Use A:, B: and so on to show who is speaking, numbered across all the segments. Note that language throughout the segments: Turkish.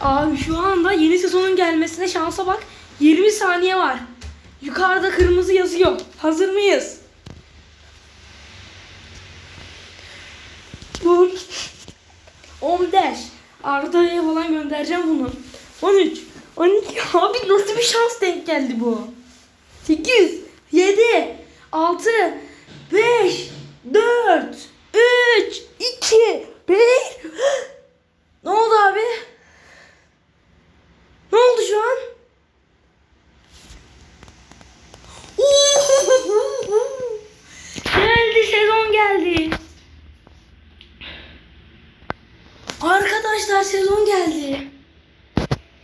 A: Abi şu anda yeni sezonun gelmesine şansa bak. 20 saniye var. Yukarıda kırmızı yazıyor. Hazır mıyız? Dur. 15. Arda'ya falan göndereceğim bunu. 13. 12. Abi nasıl bir şans denk geldi bu? 8. 7. 6. 5. 4. 3. 2. 1. Ne oldu abi? Ne oldu şu an? geldi sezon geldi. Arkadaşlar sezon geldi.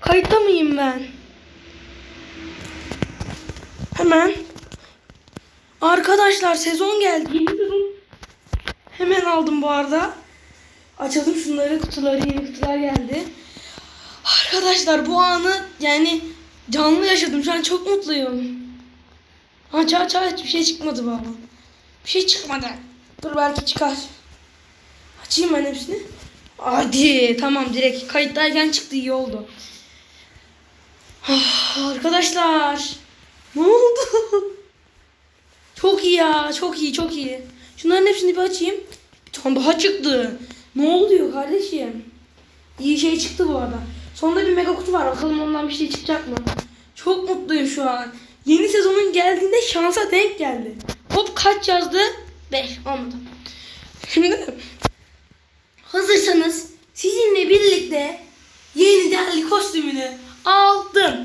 A: Kayıtta mıyım ben? Hemen. Arkadaşlar sezon geldi. Yeni sezon. Hemen aldım bu arada. Açalım şunları kutuları yeni kutular geldi. Arkadaşlar bu anı yani canlı yaşadım. Şu an çok mutluyum. Aç aç aç bir şey çıkmadı baba. Bir şey çıkmadı. Dur belki çıkar. Açayım ben hepsini. Hadi tamam direkt kayıttayken çıktı iyi oldu. Ah, Arkadaşlar ne oldu? Çok iyi ya çok iyi çok iyi. Şunların hepsini bir açayım. Bir daha çıktı. Ne oluyor kardeşim? İyi şey çıktı bu arada. Sonunda bir mega kutu var. Bakalım ondan bir şey çıkacak mı? Çok mutluyum şu an. Yeni sezonun geldiğinde şansa denk geldi. Hop kaç yazdı? 5 olmadı. Şimdi hazırsanız sizinle birlikte yeni değerli kostümünü aldım.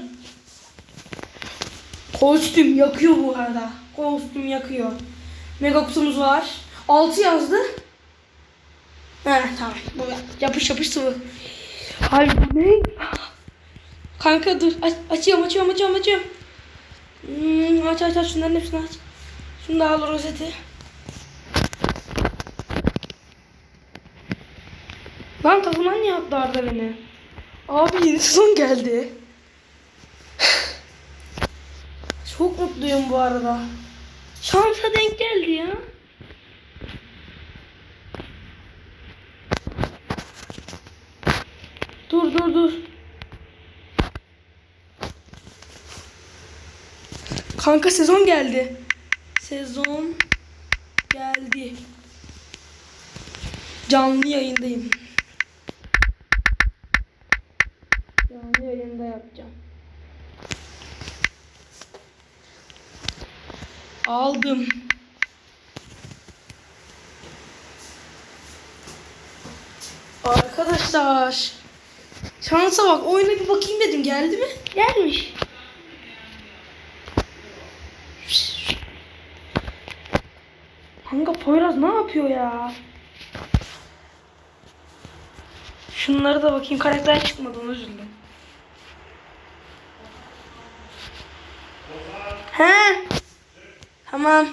A: Kostüm yakıyor bu arada. Kostüm yakıyor. Mega kutumuz var. 6 yazdı. He tamam. Yapış yapış sıvı. Hayır bu ne? Kanka dur. Aç, açıyorum açıyorum açıyorum açıyorum. Hmm, aç aç aç şunların hepsini aç. Şunu da al rozeti. Lan takımdan niye attı Arda beni? Abi yeni sezon geldi. Çok mutluyum bu arada. Şansa denk geldi ya. Dur dur. Kanka sezon geldi. Sezon geldi. Canlı yayındayım. Canlı yayında yapacağım. Aldım. Arkadaşlar. Şansa bak oyuna bir bakayım dedim. Geldi mi? Gelmiş. Kanka Poyraz ne yapıyor ya? Şunları da bakayım. Karakter çıkmadı onu üzüldüm. He. Tamam.